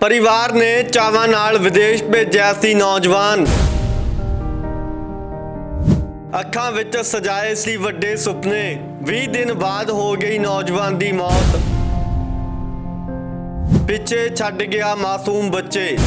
ਪਰਿਵਾਰ ਨੇ ਚਾਵਾਂ ਨਾਲ ਵਿਦੇਸ਼ ਭੇਜਿਆ ਸੀ ਨੌਜਵਾਨ। ਅੱਖਾਂ ਵਿੱਚ ਸਜਾਏ ਸੀ ਵੱਡੇ ਸੁਪਨੇ। 20 ਦਿਨ ਬਾਅਦ ਹੋ ਗਈ ਨੌਜਵਾਨ ਦੀ ਮੌਤ। ਪਿੱਛੇ ਛੱਡ ਗਿਆ ਮਾਸੂਮ ਬੱਚੇ।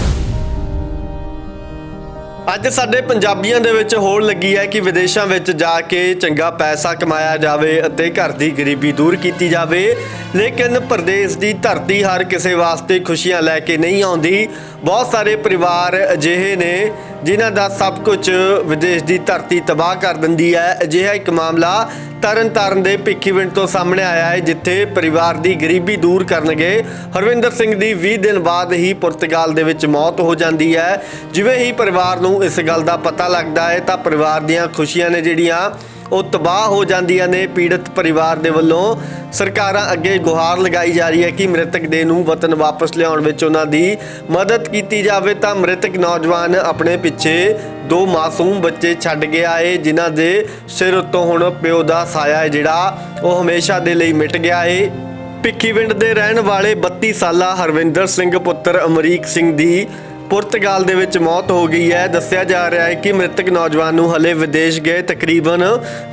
ਅੱਜ ਸਾਡੇ ਪੰਜਾਬੀਆਂ ਦੇ ਵਿੱਚ ਹੋੜ ਲੱਗੀ ਹੈ ਕਿ ਵਿਦੇਸ਼ਾਂ ਵਿੱਚ ਜਾ ਕੇ ਚੰਗਾ ਪੈਸਾ ਕਮਾਇਆ ਜਾਵੇ ਅਤੇ ਘਰ ਦੀ ਗਰੀਬੀ ਦੂਰ ਕੀਤੀ ਜਾਵੇ। ਲੇਕਿਨ ਪ੍ਰਦੇਸ਼ ਦੀ ਧਰਤੀ ਹਰ ਕਿਸੇ ਵਾਸਤੇ ਖੁਸ਼ੀਆਂ ਲੈ ਕੇ ਨਹੀਂ ਆਉਂਦੀ। ਬਹੁਤ ਸਾਰੇ ਪਰਿਵਾਰ ਅਜਿਹੇ ਨੇ ਜਿਨ੍ਹਾਂ ਦਾ ਸਭ ਕੁਝ ਵਿਦੇਸ਼ ਦੀ ਧਰਤੀ ਤਬਾਹ ਕਰ ਦਿੰਦੀ ਹੈ। ਅਜਿਹਾ ਇੱਕ ਮਾਮਲਾ ਤਰਨ ਤਾਰਨ ਦੇ ਭਿੱਖੀਵਿੰਡ ਤੋਂ ਸਾਹਮਣੇ ਆਇਆ ਹੈ, ਜਿੱਥੇ ਪਰਿਵਾਰ ਦੀ ਗਰੀਬੀ ਦੂਰ ਕਰਨਗੇ। ਹਰਵਿੰਦਰ ਸਿੰਘ ਦੀ 20 ਦਿਨ ਬਾਅਦ ਹੀ ਪੁਰਤਗਾਲ ਦੇ ਵਿੱਚ ਮੌਤ ਹੋ ਜਾਂਦੀ ਹੈ। ਜਿਵੇਂ ਹੀ ਪਰਿਵਾਰ ਨੂੰ ਇਸ ਗੱਲ ਦਾ ਪਤਾ ਲੱਗਦਾ ਹੈ, ਤਾਂ ਪਰਿਵਾਰ ਦੀਆਂ ਖੁਸ਼ੀਆਂ ਨੇ ਜਿਹੜੀਆਂ ਉਹ ਤਬਾਹ ਹੋ ਜਾਂਦੀਆਂ ਨੇ। ਪੀੜਤ ਪਰਿਵਾਰ ਦੇ ਵੱਲੋਂ ਸਰਕਾਰਾਂ ਅੱਗੇ ਗੁਹਾਰ ਲਗਾਈ ਜਾ ਰਹੀ ਹੈ ਕਿ ਮ੍ਰਿਤਕ ਦੇ ਨੂੰ ਵਤਨ ਵਾਪਸ ਲਿਆਉਣ ਵਿੱਚ ਉਹਨਾਂ ਦੀ ਮਦਦ ਕੀਤੀ ਜਾਵੇ, ਤਾਂ ਮ੍ਰਿਤਕ ਨੌਜਵਾਨ ਆਪਣੇ ਪਿੱਛੇ ਦੋ ਮਾਸੂਮ ਬੱਚੇ ਛੱਡ ਗਿਆ ਏ ਜਿਨ੍ਹਾਂ ਦੇ ਸਿਰ ਉੱਤੋਂ ਹੁਣ ਪਿਓ ਦਾ ਸਾਇਆ ਹੈ, ਜਿਹੜਾ ਉਹ ਹਮੇਸ਼ਾ ਦੇ ਲਈ ਮਿਟ ਗਿਆ ਏ। ਭਿੱਖੀਵਿੰਡ ਦੇ ਰਹਿਣ ਵਾਲੇ 32 ਸਾਲਾ ਹਰਵਿੰਦਰ ਸਿੰਘ ਪੁੱਤਰ ਅਮਰੀਕ ਸਿੰਘ ਦੀ ਪੁਰਤਗਾਲ ਦੇ ਵਿੱਚ ਮੌਤ ਹੋ ਗਈ ਹੈ। ਦੱਸਿਆ ਜਾ ਰਿਹਾ ਹੈ ਕਿ ਮ੍ਰਿਤਕ ਨੌਜਵਾਨ ਨੂੰ ਹਲੇ ਵਿਦੇਸ਼ ਗਏ ਤਕਰੀਬਨ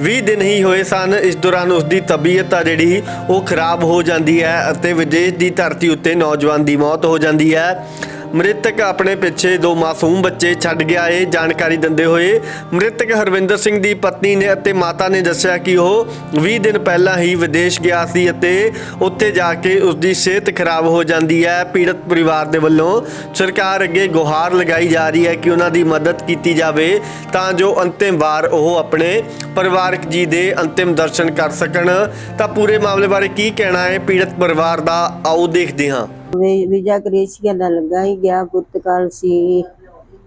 20 ਦਿਨ ਹੀ ਹੋਏ ਸਨ। ਇਸ ਦੌਰਾਨ ਉਸ ਦੀ ਤਬੀਅਤ ਆ ਜਿਹੜੀ, ਉਹ ਖਰਾਬ ਹੋ ਜਾਂਦੀ ਹੈ ਅਤੇ ਵਿਦੇਸ਼ ਦੀ ਧਰਤੀ ਉੱਤੇ ਨੌਜਵਾਨ ਦੀ ਮੌਤ ਹੋ ਜਾਂਦੀ ਹੈ। ਮ੍ਰਿਤਕ ਆਪਣੇ ਪਿੱਛੇ ਦੋ ਮਾਸੂਮ ਬੱਚੇ ਛੱਡ ਗਿਆ ਏ, ਜਾਣਕਾਰੀ ਦਿੰਦੇ ਹੋਏ ਮ੍ਰਿਤਕ ਹਰਵਿੰਦਰ ਸਿੰਘ ਦੀ ਪਤਨੀ ਨੇ ਅਤੇ ਮਾਤਾ ਨੇ ਦੱਸਿਆ ਕਿ ਉਹ 20 ਦਿਨ ਪਹਿਲਾਂ ਹੀ ਵਿਦੇਸ਼ ਗਿਆ ਸੀ ਅਤੇ ਉੱਥੇ ਜਾ ਕੇ ਉਸ ਦੀ ਸਿਹਤ ਖਰਾਬ ਹੋ ਜਾਂਦੀ ਹੈ। ਪੀੜਤ ਪਰਿਵਾਰ ਦੇ ਵੱਲੋਂ ਸਰਕਾਰ ਅੱਗੇ ਗੁਹਾਰ ਲਗਾਈ ਜਾ ਰਹੀ ਹੈ ਕਿ ਉਹਨਾਂ ਦੀ ਮਦਦ ਕੀਤੀ ਜਾਵੇ ਤਾਂ ਜੋ ਅੰਤਿਮ ਵਾਰ ਉਹ ਆਪਣੇ ਪਰਿਵਾਰਕ ਜੀ ਦੇ ਅੰਤਿਮ ਦਰਸ਼ਨ ਕਰ ਸਕਣ। ਤਾਂ ਪੂਰੇ ਮਾਮਲੇ ਬਾਰੇ ਕੀ ਕਹਿਣਾ ਹੈ? ਪੀੜਤ ਪਰਿਵਾਰ ਦਾ ਆਓ ਦੇਖਦੇ ਹਾਂ। ਵੀਜ਼ਾ ਕ੍ਰੇਸ਼ੀਆ ਦਾ ਲੱਗਾ ਹੀ ਗਿਆ ਪੁਰਤਗਾਲ ਸੀ।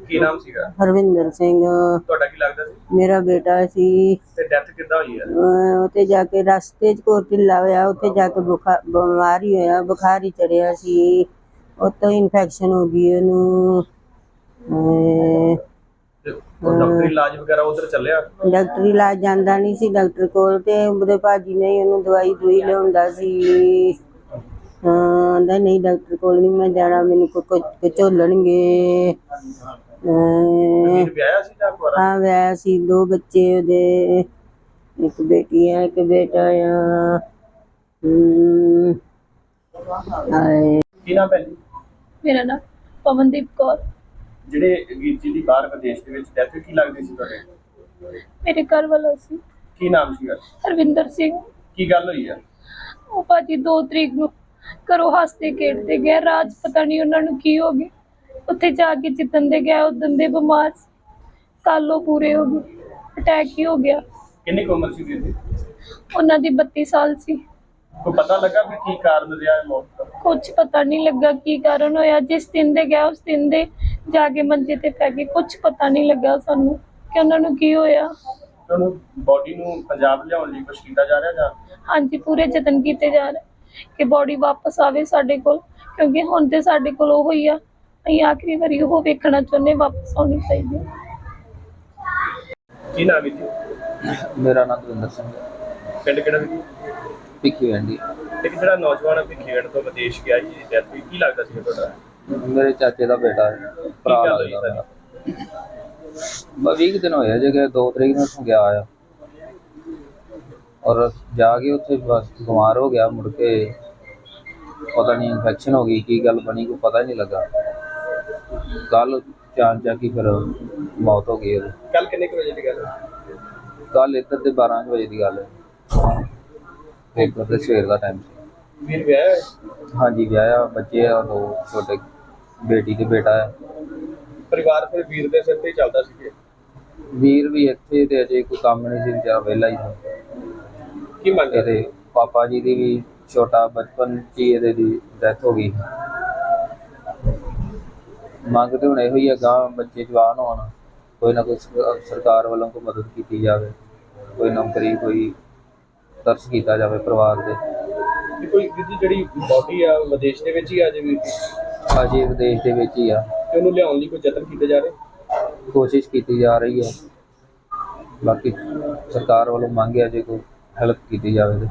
ਕੀ ਨਾਮ ਸੀਗਾ? ਹਰਵਿੰਦਰ ਸਿੰਘ। ਤੁਹਾਡਾ ਕੀ ਲੱਗਦਾ ਸੀ? ਮੇਰਾ ਬੇਟਾ ਸੀ। ਤੇ ਡੈਥ ਕਿੱਦਾਂ ਹੋਈ ਹੈ ਉੱਥੇ ਜਾ ਕੇ ਰਸਤੇ 'ਚ ਕੋਈ ਢਿੱਲਾ ਹੋਇਆ ਉੱਥੇ ਜਾ ਕੇ ਬੁਖਾਰ ਬਿਮਾਰੀ ਹੋਇਆ ਬੁਖਾਰ ਹੀ ਚੜਿਆ ਸੀ। ਉੱਤੋਂ ਇਨਫੈਕਸ਼ਨ ਹੋ ਗਈ ਉਹਨੂੰ। ਡਾਕਟਰੀ ਇਲਾਜ ਵਗੈਰਾ ਉਧਰ ਚੱਲਿਆ? ਡਾਕਟਰੀ ਇਲਾਜ ਜਾਂਦਾ ਨਹੀਂ ਸੀ ਡਾਕਟਰ ਕੋਲ ਤੇ ਉਹਦੇ ਭਾਜੀ ਨੇ ਉਹਨੂੰ ਦਵਾਈ ਦੂਈ ਲਿਆਉਂਦਾ ਸੀ। ਹਾਂ। ਆਂਦਾ ਨਹੀਂ ਡਾਕਟਰ ਕੋਲ ਨਹੀਂ ਮੈਂ ਜਾਣਾ ਮੈਨੂੰ ਕੋਈ ਝੋਲਣਗੇ। ਸੀ ਹਾਂ ਵੈ ਸੀ ਦੋ ਬੱਚੇ ਉਹਦੇ ਇੱਕ ਬੇਟੀ ਹੈ ਇੱਕ ਬੇਟਾ ਆ। ਹਾਏ। ਕੀ ਨਾਮ ਮੇਰਾ ਨਾਮ ਪਵਨਦੀਪ ਕੌਰ। ਜਿਹੜੇ ਵੀਰ ਜੀ ਦੀ ਬਾਹਰ ਵਿਦੇਸ਼ ਦੇ ਵਿੱਚ ਡੈਥ ਕੀ ਲੱਗਦੀ ਸੀ ਤੁਹਾਡੇ? ਮੇਰੇ ਘਰ ਵਾਲਾ ਸੀ। ਕੀ ਨਾਮ ਸੀਗਾ? ਹਰਵਿੰਦਰ ਸਿੰਘ। ਕੀ ਗੱਲ ਹੋਈ ਹੈ ਉਹ ਭਾਜੀ 2 ਤਰੀਕ ਨੂੰ ਘਰੋਂ ਹੱਸਦੇ ਖੇਡਦੇ ਗਏ ਰਾਜ ਪਤਾ ਨਹੀਂ ਉਹਨਾਂ ਨੂੰ ਕੀ ਹੋ ਗਿਆ। ਉੱਥੇ ਜਾ ਕੇ ਜਿੱਤਨ ਦੇ ਗਏ ਉਦੋਂ ਦੇ ਬਿਮਾਰ ਉਹ ਪੂਰੇ ਹੋ ਗਏ ਅਟੈਕ ਹੀ ਹੋ ਗਿਆ। ਕਿੰਨੀ ਕੁ ਉਮਰ ਸੀ ਵੀਰ ਦੀ ਉਹਨਾਂ ਦੀ 32 ਸਾਲ ਸੀ। ਕੋਈ ਪਤਾ ਲੱਗਾ ਵੀ ਕੀ ਕਾਰਨ ਰਿਹਾ ਹੈ ਮੌਤ ਦਾ? ਕੁਝ ਪਤਾ ਨਹੀਂ ਲੱਗਾ ਕੀ ਕਾਰਨ ਹੋਇਆ। ਜਿਸ ਦਿਨ ਦੇ ਗਿਆ ਉਸ ਦਿਨ ਦੇ ਜਾ ਕੇ ਮੰਜੇ ਤੇ ਪੈ ਗਏ ਕੁਝ ਪਤਾ ਨਹੀਂ ਲੱਗਾ ਸਾਨੂੰ ਕਿ ਉਹਨਾਂ ਨੂੰ ਕੀ ਹੋਇਆ। ਤੇ ਉਹਨੂੰ ਬੋਡੀ ਨੂੰ ਪੰਜਾਬ ਲਿਆਉਣ ਲਈ ਕੁਝ ਕੀਤਾ ਜਾ ਰਿਹਾ ਜਾਂ? ਹਾਂਜੀ ਪੂਰੇ ਯਤਨ ਕੀਤੇ ਜਾ ਰਹੇ। ਕਿ ਬੋਡੀ ਵਾਪਸ ਆਵੇ ਸਾਡੇ ਕੋਲ ਕਿਉਂਕਿ ਹੁਣ ਤੇ ਸਾਡੇ ਕੋਲ ਉਹ ਹੀ ਆ। ਅਸੀਂ ਆਖਰੀ ਵਾਰੀ ਉਹ ਵੇਖਣਾ ਚਾਹੁੰਦੇ ਵਾਪਸ ਆਉਣੀ ਚਾਹੀਦੀ ਹੈ। ਕੀ ਨਾਮ ਹੈ ਜੀ? ਮੇਰਾ ਨਾਮ ਦਵਿੰਦਰ ਸਿੰਘ ਹੈ। ਪਿੰਡ ਕਿਹੜਾ ਵੀ ਭਿੱਖੀ ਵੈਂਡੀ। ਇੱਕ ਜਿਹੜਾ ਨੌਜਵਾਨ ਵੀ ਖੇਡ ਤੋਂ ਵਿਦੇਸ਼ ਗਿਆ ਜੀ ਡੈਥ ਹੋਈ ਕੀ ਲੱਗਦਾ ਸੀ ਤੁਹਾਡਾ ਮੇਰੇ ਚਾਚੇ ਦਾ ਬੇਟਾ ਹੈ ਭਰਾ ਗੱਲ ਹੋਈ ਲੱਗਦਾ ਮੇਰਾ। ਬਸ 20 ਕੁ ਦਿਨ ਹੋਇਆ ਜੇ ਕਿ 2 ਤਰੀਕ ਨੂੰ ਉੱਥੋਂ ਗਿਆ ਆ। ਔਰ ਜਾ ਕੇ ਉੱਥੇ ਬਸ ਬਿਮਾਰ ਹੋ ਗਿਆ ਮੁੜ ਕੇ ਪਤਾ ਨਹੀਂ ਇਨਫੈਕਸ਼ਨ ਹੋ ਗਈ ਕੀ ਗੱਲ ਬਣੀ ਕੋਈ ਪਤਾ ਹੀ ਨਹੀਂ ਲੱਗਾ ਕੱਲ ਚਾਰ ਜਾ ਕੇ ਫਿਰ ਮੌਤ ਹੋ ਗਈ ਉਹਦੀ ਕੱਲ ਕਿੰਨੇ ਕੁ ਵਜੇ ਦੀ ਗੱਲ ਹੈ ਕੱਲ ਇੱਧਰ ਦੇ 12 ਕੁ ਵਜੇ ਦੀ ਗੱਲ ਹੈ ਪੇਪਰ ਦੇ ਸਵੇਰ ਦਾ ਟਾਈਮ ਸੀ ਵੀਰ ਵਿਆਹਿਆ ਹੈ? ਹਾਂਜੀ ਵਿਆਹਿਆ ਬੱਚੇ ਆ ਦੋ ਛੋਟੇ ਬੇਟੀ ਤੇ ਬੇਟਾ ਹੈ ਪਰਿਵਾਰ ਫਿਰ ਵੀਰ ਦੇ ਸਿਰ ਤੇ ਹੀ ਚੱਲਦਾ ਸੀ ਜੀ। ਵੀਰ ਵੀ ਇੱਥੇ ਤੇ ਅਜੇ ਕੋਈ ਕੰਮ ਨਹੀਂ ਸੀ ਵਿਚਾਰਾ ਵਿਹਲਾ ਹੀ ਸੀ ਕੀ ਮੰਗ ਕਰਦੇ ਇਹਦੇ ਪਾਪਾ ਜੀ ਦੀ ਵੀ ਛੋਟਾ ਬਚਪਨ 'ਚ ਹੀ ਇਹਦੇ ਦੀ ਡੈਥ ਹੋ ਗਈ। ਮੰਗ ਤੇ ਹੁਣ ਇਹੋ ਹੀ ਆ ਗਾਂ ਬੱਚੇ ਜਵਾਨ ਹੋਣ ਕੋਈ ਨਾ ਕੋਈ ਸਰਕਾ- ਸਰਕਾਰ ਵੱਲੋਂ ਕੋਈ ਮਦਦ ਕੀਤੀ ਜਾਵੇ ਕੋਈ ਨੌਕਰੀ ਕੋਈ ਤਰਸ ਕੀਤਾ ਜਾਵੇ ਪਰਿਵਾਰ ਦੇ ਕੋਈ ਵੀਰ ਜਿਹੜੀ ਬਾਡੀ ਆ ਉਹ ਵਿਦੇਸ਼ ਦੇ ਵਿੱਚ ਹੀ ਆ ਜੇ ਵੀਰ ਅਜੇ ਵਿਦੇਸ਼ ਦੇ ਵਿੱਚ ਹੀ ਆ। ਤੇ ਉਹਨੂੰ ਲਿਆਉਣ ਲਈ ਕੋਈ ਯਤਨ ਕੀਤੇ ਜਾ ਰਹੇ? ਕੋਸ਼ਿਸ਼ ਕੀਤੀ ਜਾ ਰਹੀ ਹੈ ਬਾਕੀ ਸਰਕਾਰ ਵੱਲੋਂ ਮੰਗਿਆ ਜੇ ਕੋਈ। ਹੈਲਪ ਕੀਤੀ ਜਾਵੇ ਤੇ।